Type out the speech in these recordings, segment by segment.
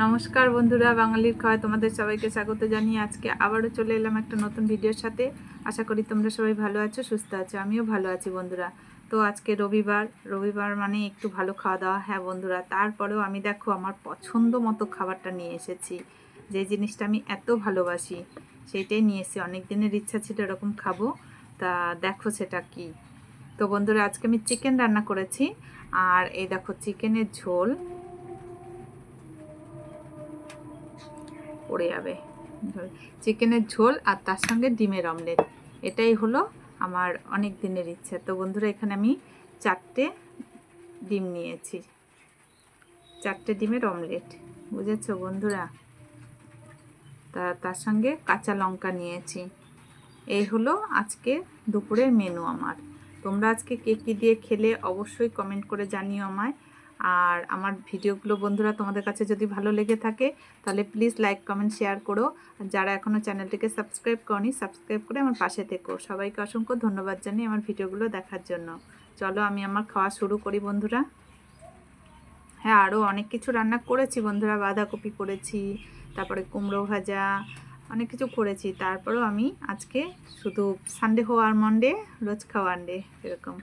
নমস্কার বন্ধুরা, বাঙালির খাওয়া তোমাদের সবাইকে স্বাগত জানিয়ে আজকে আবারও চলে এলাম একটা নতুন ভিডিওর সাথে। আশা করি তোমরা সবাই ভালো আছো, সুস্থ আছো, আমিও ভালো আছি বন্ধুরা। তো আজকে রবিবার রবিবার মানে একটু ভালো খাওয়া দাওয়া হ্যাঁ বন্ধুরা, তারপরেও আমি দেখো আমার পছন্দ মতো খাবারটা নিয়ে এসেছি। যে জিনিসটা আমি এত ভালোবাসি সেইটাই নিয়ে এসেছি। অনেক দিনের ইচ্ছা ছিল এরকম খাব, তা দেখো সেটা কি। তো বন্ধুরা, আজকে আমি চিকেন রান্না করেছি, আর এই দেখো চিকেনের ঝোল পড়ে যাবে। চিকেনের ঝোল আর তার সঙ্গে ডিমের অমলেট। এটাই হলো আমার অনেক দিনের ইচ্ছা। তো বন্ধুরা, এখানে আমি চারটে ডিম নিয়েছি। চারটে ডিমের অমলেট। বুঝেছ বন্ধুরা? তা তার সঙ্গে কাঁচা লঙ্কা নিয়েছি। এই হলো আজকে দুপুরের মেনু আমার। তোমরা আজকে কে কী দিয়ে খেলে অবশ্যই কমেন্ট করে জানিও আমায়। আর আমার ভিডিওগুলো বন্ধুরা তোমাদের কাছে যদি ভালো লেগে থাকে, তাহলে প্লিজ লাইক কমেন্ট শেয়ার করো। যারা এখনও চ্যানেলটিকে সাবস্ক্রাইব করনি সাবস্ক্রাইব করে আমার পাশে থেকো। সবাইকে অসংখ্য ধন্যবাদ জানিয়ে আমার ভিডিওগুলো দেখার জন্য। চলো আমি আমার খাওয়া শুরু করি বন্ধুরা। হ্যাঁ আরও অনেক কিছু রান্না করেছি বন্ধুরা। বাঁধাকপি করেছি, তারপরে কুমড়ো ভাজা, অনেক কিছু করেছি। তারপরেও আমি আজকে শুধু সানডে হওয়ার মন্ডে রোজ খাওয়ার ডে এরকম।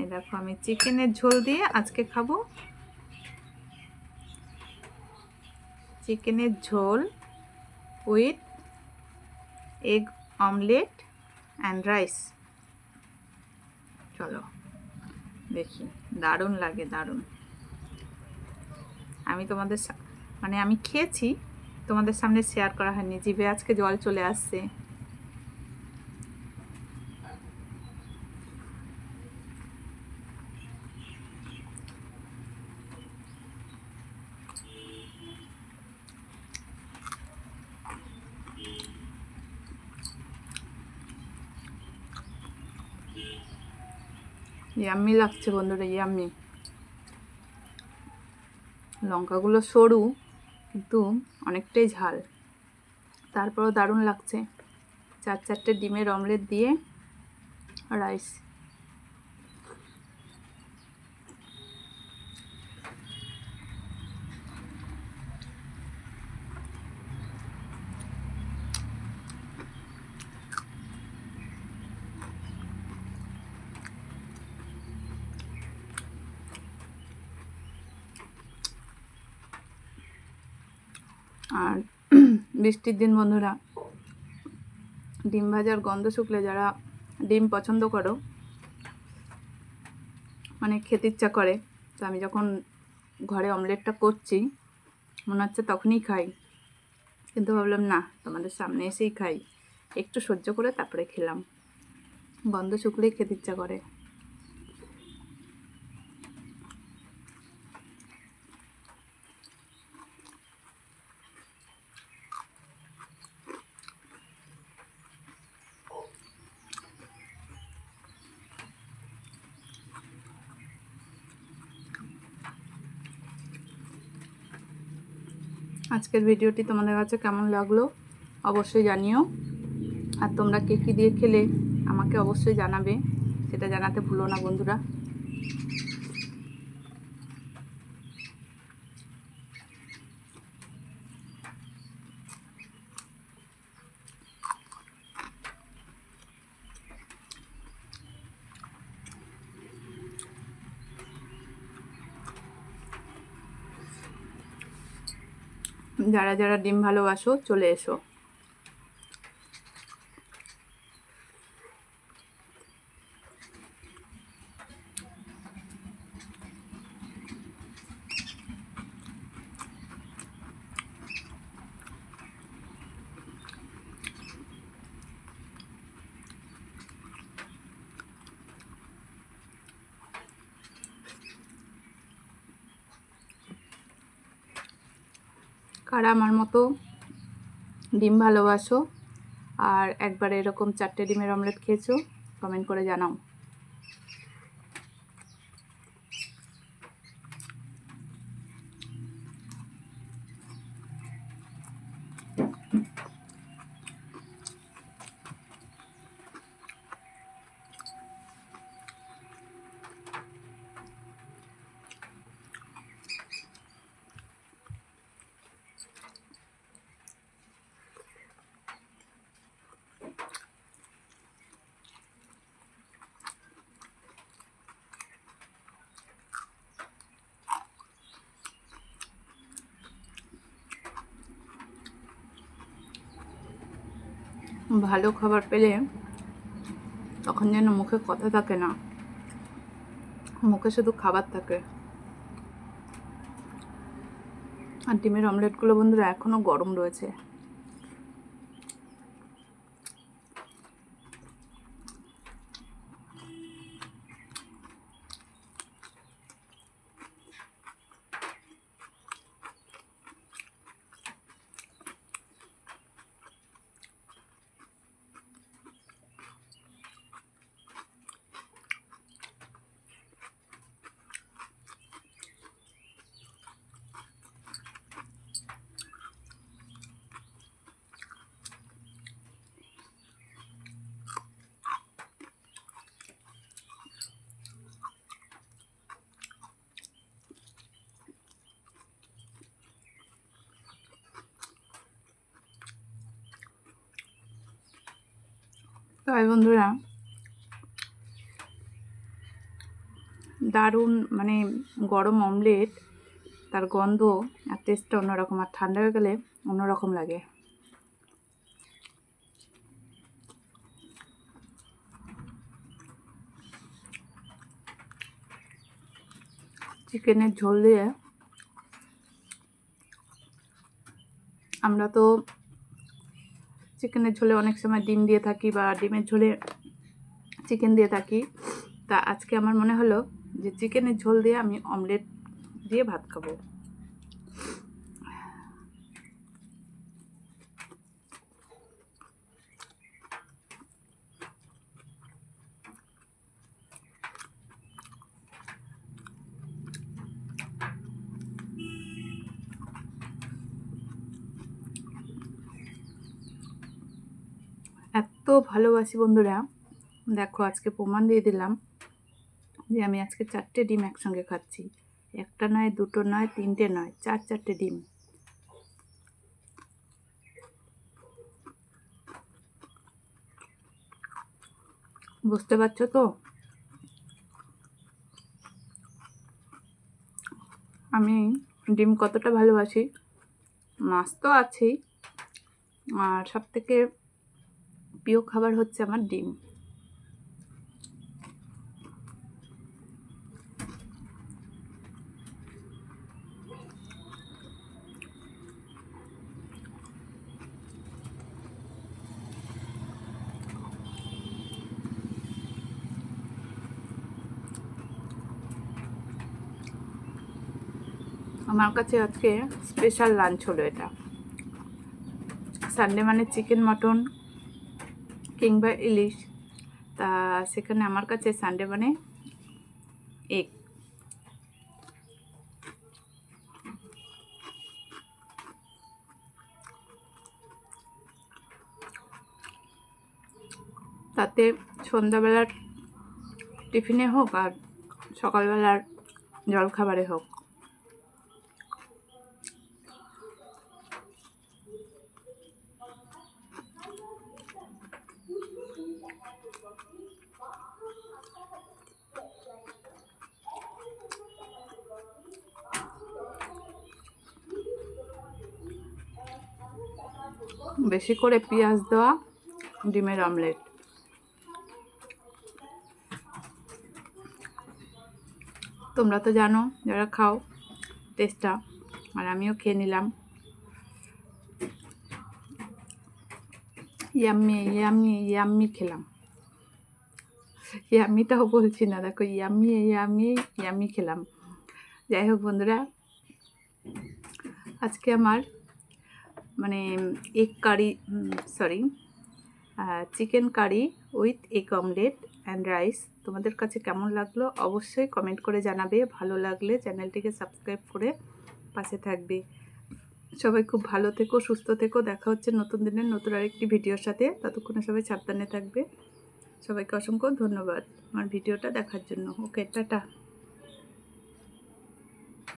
এই দেখো, আমি চিকেনের ঝোল দিয়ে আজকে খাব। চিকেনের ঝোল with egg omelette and rice. চলো, দেখি, দারুণ লাগে, দারুণ। আমি তোমাদের মানে আমি খেয়েছি, তোমাদের সামনে শেয়ার করা হয়নি। জিভে আজকে জল চলে আসছে। ইয়াম্মি লাগছে বন্ধুরা, ইয়াম্মি। লঙ্কাগুলো সরু, কিন্তু অনেকটাই ঝাল। তারপরও দারুণ লাগছে। চার চারটে ডিমের অমলেট দিয়ে রাইস আর বৃষ্টির দিন বন্ধুরা, ডিম ভাজার গন্ধ শুকলে যারা ডিম পছন্দ করো মানে খেতে ইচ্ছা করে, তো আমি যখন ঘরে অমলেটটা করছি, মনে হচ্ছে তখনই খাই। কিন্তু ভাবলাম, না, তোমাদের সামনে এসেই খাই। একটু সহ্য করে তারপরে খেলাম। গন্ধ শুকলেই খেতে ইচ্ছা করে। আজকের ভিডিওটি তোমাদের কাছে কেমন লাগল অবশ্যই জানিও। আর তোমরা কে কী দিয়ে খেলে আমাকে অবশ্যই জানাবে, সেটা জানাতে ভুলো না বন্ধুরা। যারা যারা ডিম ভালোবাসো চলে এসো। কারা আমার মতো ডিম ভালোবাসো। আর একবার এরকম চারটে ডিমের অমলেট খেয়েছো কমেন্ট করে জানাও। ভালো খাবার পেলে তখন যেন মুখে কথা থাকে না। মুখে শুধু খাবার থাকে। আর ডিমের অমলেটগুলো বন্ধুরা এখনও গরম রয়েছে। তাই বন্ধুরা, দারুণ মানে গরম অমলেট তার গন্ধ, আর টেস্টটা অন্যরকম, আর ঠান্ডা হয়ে গেলে অন্যরকম লাগে। চিকেনের ঝোল দিয়ে আমরা তো চিকেনের ঝোলে অনেক সময় ডিম দিয়ে থাকি বা ডিমের ঝোলে চিকেন দিয়ে থাকি। তা আজকে আমার মনে হলো যে, চিকেনের ঝোল দিয়ে আমি অমলেট দিয়ে ভাত খাব। এত ভালোবাসি বন্ধুরা। দেখো, আজকে প্রমাণ দিয়ে দিলাম যে আমি আজকে চারটে ডিম একসঙ্গে খাচ্ছি। একটা নয়, দুটো নয়, তিনটে নয়, চার চারটে ডিম। বুঝতে পারছ তো? আমি ডিম কতটা ভালোবাসি? মাছ তো আছেই। আর সব থেকে প্রিয় খাবার হচ্ছে আমার ডিম। আমার কাছে আজকে স্পেশাল লাঞ্চ হলো এটা। সানডে মানে চিকেন মটন কিংবা ইলিশ। তা সেখানে আমার কাছে সানডে মানে এগ। তাতে সন্ধ্যাবেলার টিফিনে হোক আর সকালবেলার জলখাবারে হোক। বেশি করে পেঁয়াজ দেওয়া, ডিমের অমলেট তোমরা তো জানো, যারা খাও, টেস্টটা। আর আমিও খেয়ে নিলাম। ইয়াম্মি ইয়াম্মি ইয়াম্মি খেলাম। ইয়াম্মিটাও বলছি না, দেখো, ইয়াম্মি ইয়াম্মি ইয়াম্মি খেলাম। যাই হোক, বন্ধুরা, আজকে আমার মানে egg curry sorry chicken curry with egg omelette and rice তোমাদের কাছে কেমন লাগল? অবশ্যই কমেন্ট করে জানাবে। ভালো লাগলে চ্যানেলটিকে সাবস্ক্রাইব করে পাশে থাকবে। সবাই খুব ভালো থেকো, সুস্থ থেকো। দেখা হচ্ছে নতুন দিনের নতুন আরেকটি ভিডিওর সাথে। ততক্ষণে সবাই সাবধানে থাকবে। সবাইকে অসংখ্য ধন্যবাদ। আমার ভিডিওটা দেখার জন্য। Okay tata.